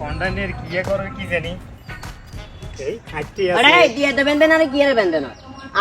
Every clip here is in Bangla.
কন্ডানের কি করে কি জানি? এই আরে দিয়ে দেবেন আরে কি আরে বেন দেন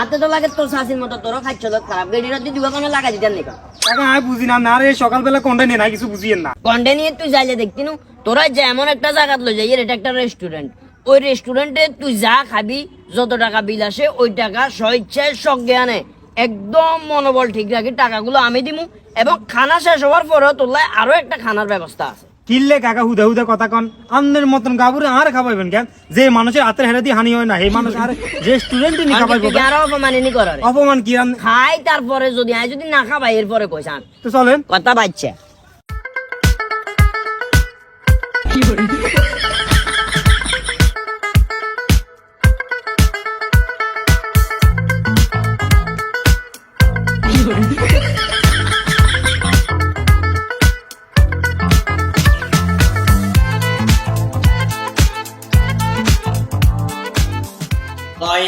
আতে তো লাগে তোর শাসির মতো তোরও খাচ্ছ তো খারাপ গেডিরা তুই দুগা কোনো লাগা দিতেন নাকি কাকা আমি বুঝি না না রে সকালবেলা কন্ডানে না কিছু বুঝিয়েন না। কন্ডে নিয়ে তুই যাইলে দেখতি নু তোরা যেমন একটা জায়গা যাই এটা একটা রেস্টুরেন্ট ওই রেস্টুরেন্টে তুই যা খাবি যত টাকা বিল আসে ওই টাকা স্বেচ্ছায় সঙ্গে আনে। একদম মনোবল ঠিক রাখি টাকাগুলো আমি দিমু এবং খানা শেষ হওয়ার পরেও তোর আরও একটা খানার ব্যবস্থা আছে। কিনলে কাকা হুদা হুদা কথা কন আন্দের মতন গাবুরে আর খাবাইবেন কেন? যে মানুষের হাতের হেরাতি হানি হয় না এই মানুষ আর যে স্টুডেন্ট নি খাবাইবো আর অপমান নি করার? অপমান কি খাই তারপরে যদি আই যদি না খাবাই এরপরে কইছান তো চলেন। কথা বাচ্চা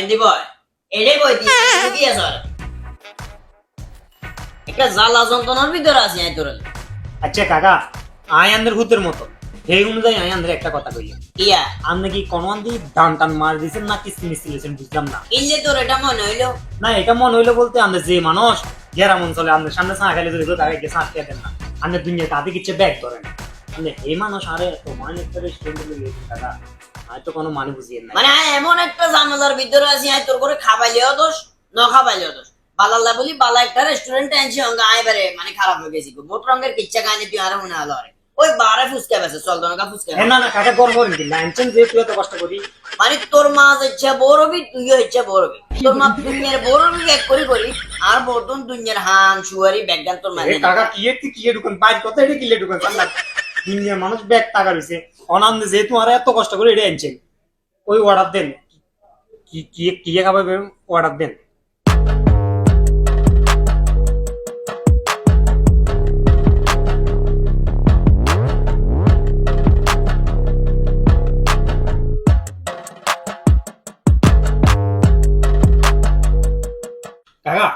এন্দি বয়। এটাই বই দিয়ে আছে একটা জ্বালা যন্ত্রণার ভিতরে আছি আই তোর। আচ্ছা কাকা আয় আন্দের ভূতের মতো। এই অনুযায়ী আয় আন্দের একটা কথা কইয়া ইয়া আপনি কি কোনো আন্দি দান টান মার দিয়েছেন না কিস্তি বুঝলাম না। তোর এটা মনে হইল? না এটা মনে হইল বলতে আমাদের যে মানুষ গেরাম অঞ্চলে আমাদের সামনে চা খাইলে যদি তাকে গিয়ে খেয়ে দেন না। আমাদের দুনিয়া তাতে কিছু ব্যাগ ধরেন মানে এই মানুষ আরে মানে গিয়েছে কাকা। হয়তো কোনো মানে বুঝিয়ে না। মানে এমন একটা জামালার ভিতরে আছি আয় তোর করে খাবাইলেও দোষ ন খাবাইলেও দোষ। বালাল্লা বলি বালা একটা রেস্টুরেন্টে আনছি অঙ্গা আয় বারে মানে খারাপ হয়ে গেছি বোট রঙের কিচ্ছা খাইনি তুই আরও মনে হলো ওই বারে ফুচকা বেছে চল দনকা ফুচকা হ্যাঁ না না কাকা গর্ব করেন কি লাইনছেন যে তুই এত কষ্ট করি মানে তোর মা ইচ্ছা বড় হবি তুইও ইচ্ছা বড় হবি তোর মা দুনিয়ার বড় হবি এক করি করি আর বর্তন দুনিয়ার হান সুয়ারি ব্যাগগান তোর এ মা কাকা কি কি ঢুকান বাইর কথা এটা কিলে আল্লাহ দুনিয়ার মানুষ ব্যাগ টাকা রয়েছে। অনান্দে যেহেতু আর এত কষ্ট করে এটা আনছেন ওই অর্ডার দেন। কি কি কি খাবার অর্ডার দেন। কাকা,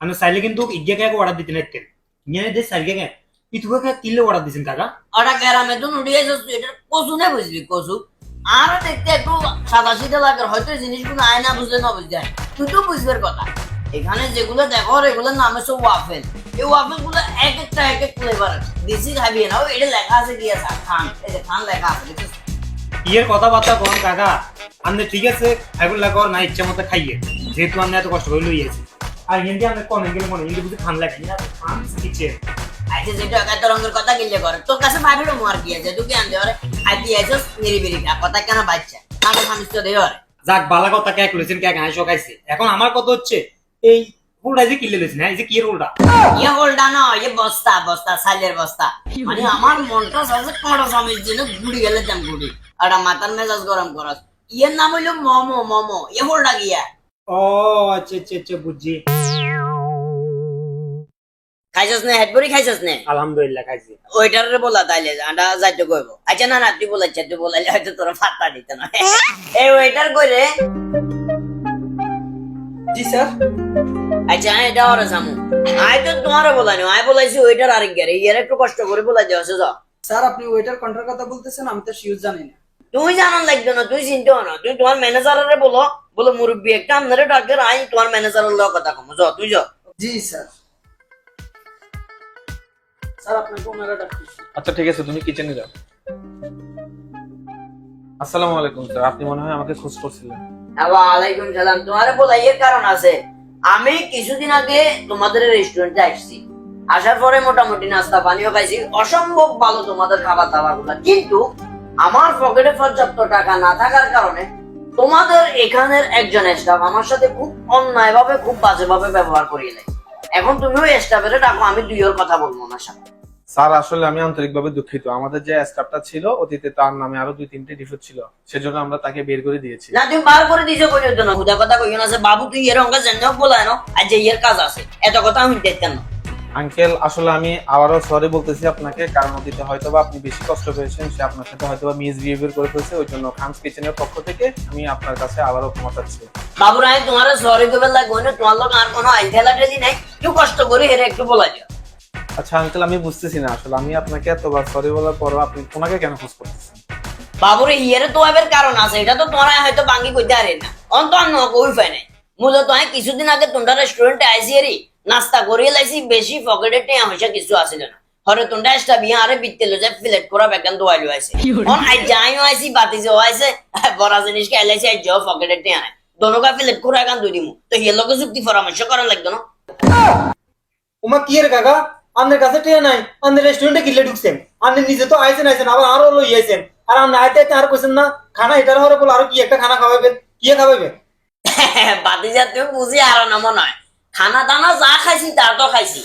আমি চাইলে কিন্তু ইজ্ঞা কাকে অর্ডার দিতে নাকতেন ইঞ্জানের যে চাইলে কাকে ইতুকা কাকে কিলে অর্ডার দিছেন কাকা? গ্রামে তো নুড়ি আছিস এটা কচু না বুঝবি কচু। আর দেখতে একটু সাদা সিধা লাগে হয়তো জিনিসগুলো বুঝলে না বুঝতে। তুই তো বুঝবার কথা। এখানে যেগুলো দেখো এগুলোর নাম হচ্ছে ওয়াফেল এই ওয়াফেলগুলো এক একটা এক এক ফ্লেভার বেশি খাবি না ও এটা লেখা আছে কি আছে? খান এই যে খান লেখা আছে? ইয়ের কথাবার্তা কোন কাকা। আপনি ঠিক আছে খাইবুল্লাহ কর না ইচ্ছা মতো খাইয়ে। যেহেতু আমি এত কষ্ট করে লইয়েছি। আর হিন্দি আমি কম গেলে মনে হিন্দি বুঝি খান না খান কিচেন আচ্ছা যেটা এত রঙের কথা গিলে করে। তোর কাছে ভাবিরও মার আছে তুই কি আনতে পারে আর দিয়ে আছিস নিরিবিরি কথা কেন বাচ্চা আমার স্বামী তো দেওয়া যাক বালা কথা কে করেছেন কে গায়ে শোকাইছে। এখন আমার কথা হচ্ছে এই ফুলটা যে কিনলে লইছেন হ্যাঁ এই যে কি রোলটা ইয়ে হোল্ডা না ইয়ে বস্তা বস্তা সাইলের বস্তা। মানে আমার মনটা সবচেয়ে কড়া স্বামীর জন্য গুড়ি গেলে যাম গুড়ি। আর মাথার মেজাজ গরম করস। ইয়ের নাম হইল মোমো মোমো। ইয়ে হোল্ডা গিয়া। ও আচ্ছা আচ্ছা আচ্ছা বুঝছি। খাইছস না? হেডবরি খাইছস না? আলহামদুলিল্লাহ খাইছি। ওইটারে বলা তাইলে আন্ডা যাইতে কইব। আচ্ছা না না তুই তুই বলাইলে হয়তো তোরা ফাত্তা দিত না। এই ওইটার কইরে জি স্যার। আচ্ছা এটা ওরা সামু আই তো তোমারে বলানি আই বলাইছি ওইটার আরেক গেরে ইয়ার একটু কষ্ট করে বলাই দেওয়া যা স্যার আপনি ওয়েটার কন্ট্রার কথা বলতেছেন আমি তো শিওর জানি না। তুই জানান লাগতো না তুই চিন্তা না। তুই তোমার ম্যানেজারে বলো বলো মুরব্বী একটা আপনারে ডাক্তার আই তোমার ম্যানেজারের লগ কথা কম যাও তুই যাও জি স্যার। স্যার আপনাকে ওনারা ডাকতেছি। আচ্ছা ঠিক আছে তুমি কিচেনে যাও। আসসালামু আলাইকুম স্যার। আপনি মনে হয় আমাকে খোঁজ করছিলেন। ওয়ালাইকুম সালাম। তোমার বলাই এর কারণ আছে। আমি কিছুদিন আগে তোমাদের রেস্টুরেন্টে আসছি। আসার পরে মোটামুটি নাস্তা পানিও খাইছি অসম্ভব ভালো তোমাদের খাবার দাবারগুলা কিন্তু আমার পকেটে পর্যাপ্ত টাকা না থাকার কারণে তোমাদের এখানের একজন স্টাফ আমার সাথে খুব অন্যায় ভাবে খুব বাজে ভাবে ব্যবহার করিয়ে দেয় এখন তুমিও স্টাফের ডাকো আমি দুইয়ের কথা বলব না সাথে। স্যার আসলে আমি আন্তরিকভাবে দুঃখিত। আমাদের যে স্টাফটা ছিল অতীতে তার নামে আরও দুই তিনটে ডিফেক্ট ছিল। সেজন্য আমরা তাকে বের করে দিয়েছি। না তুমি বার করে দিছো কই জন্য হুদা কথা কইও না যে বাবু তুই এর অঙ্কা জানো বলায় না আর যে এর কাজ আছে এত কথা আমি দেখতেন না। আঙ্কেল আসলে আমি আবারও সরি বলতেছি আপনাকে কারণ অতীতে হয়তো বা আপনি বেশি কষ্ট পেয়েছেন সে আপনার সাথে হয়তো বা মিসবিহেভিয়ার করে ফেলছে ওই জন্য খানস কিচেনের পক্ষ থেকে আমি আপনার কাছে আবারও ক্ষমা চাচ্ছি। বাবু রায় তোমার সরি কবে লাগবে না তোমার লোক আর কোনো আইন টেলি নাই একটু কষ্ট করে হেরে একটু বলা যায় আচ্ছা আঙ্কেল আমি বুঝতেছি না আসলে আমি আপনাকে এতবার সরি বলার পরও আপনি ওনাকে কেন খোঁজ করতেছেন? বাবুরে হিয়ারে তো এবার কারণ আছে এটা তো তোমরা হয়তো বাঙ্গি কইতে আরে না। অন্ত অন্য কই পাই নাই। মূলত আমি কিছুদিন আগে তোমরা রেস্টুরেন্টে আইসি এরি নাস্তা করিয়ে লাইছি বেশি পকেটে টেয়া হইসা কিছু আসিল না। হরে তোমরা এসটা বিয়া আরে বিত্তে লো যে প্লেট করা বেকান দোয়াইলো আইছে। অন আই যাইও আইছি বাতি যে আইছে বড় জিনিস কে আইলাইছি আই যাও পকেটে টেয়া নাই। দোনোকা প্লেট করা একান দুই দিমু। তো হিয়ার লোকে যুক্তি পরামর্শ করা লাগতো না। ওমা কি রে কাকা? আপনার কাছে টেয়া নাই আপনার রেস্টুরেন্টে কিলে ঢুকছেন। আপনি নিজে তো আইছেন আইছেন, আবার আরও লই আইছেন। আর আপনি আইতে আইতে আর কইছেন না, খানা এটার হরে বলে আরও কি একটা খানা খাওয়াইবেন? কি খাওয়াইবেন বাতিজা তুমি বুঝি আর না মনে হয়। খানা দানা যা খাইছি তা তো খাইছি।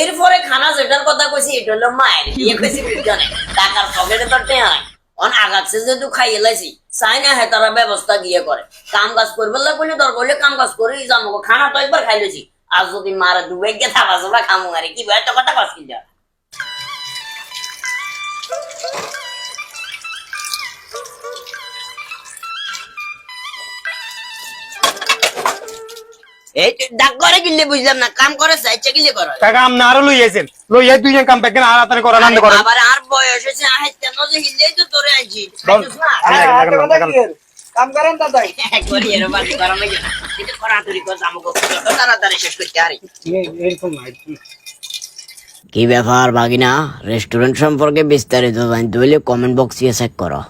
এরপরে খানা যেটার কথা কইছি, এটা হলো মায়ের। বিয়ে কইছি বুঝানে টাকার পকেটে তো টেয়া নাই। অন আগাচ্ছে যেহেতু খাইয়ে লাইছি, চাই না হে তারা ব্যবস্থা গিয়ে করে। কাম কাজ করবে লাগলে দরকার হলে কাম কাজ করে জানো খানা তো একবার খাই লইছি। আর যদি মারা ডুবে গিয়ে থাকা চোখা খামু আরে কি ভাই তো কথা কাজ কি যা এই তুই ডাক করে গিলে বুঝলাম না কাম করে চাইছে গিলে করো কাকা আপনি আরও লই আইছেন লই আই দুইজন কাম আর আতারে করা নান্দে করেন আবার আর বয়স হয়েছে হিলেই তো তোরে কাম করেন দাদাই করি এর বাড়ি করা মেগে কিন্তু করাতুরি কো তাড়াতাড়ি শেষ করতে আরে। কি ব্যাপার বাগিনা? রেস্টুরেন্ট সম্পর্কে বিস্তারিত জানতে হলে কমেন্ট বক্সে চেক করো।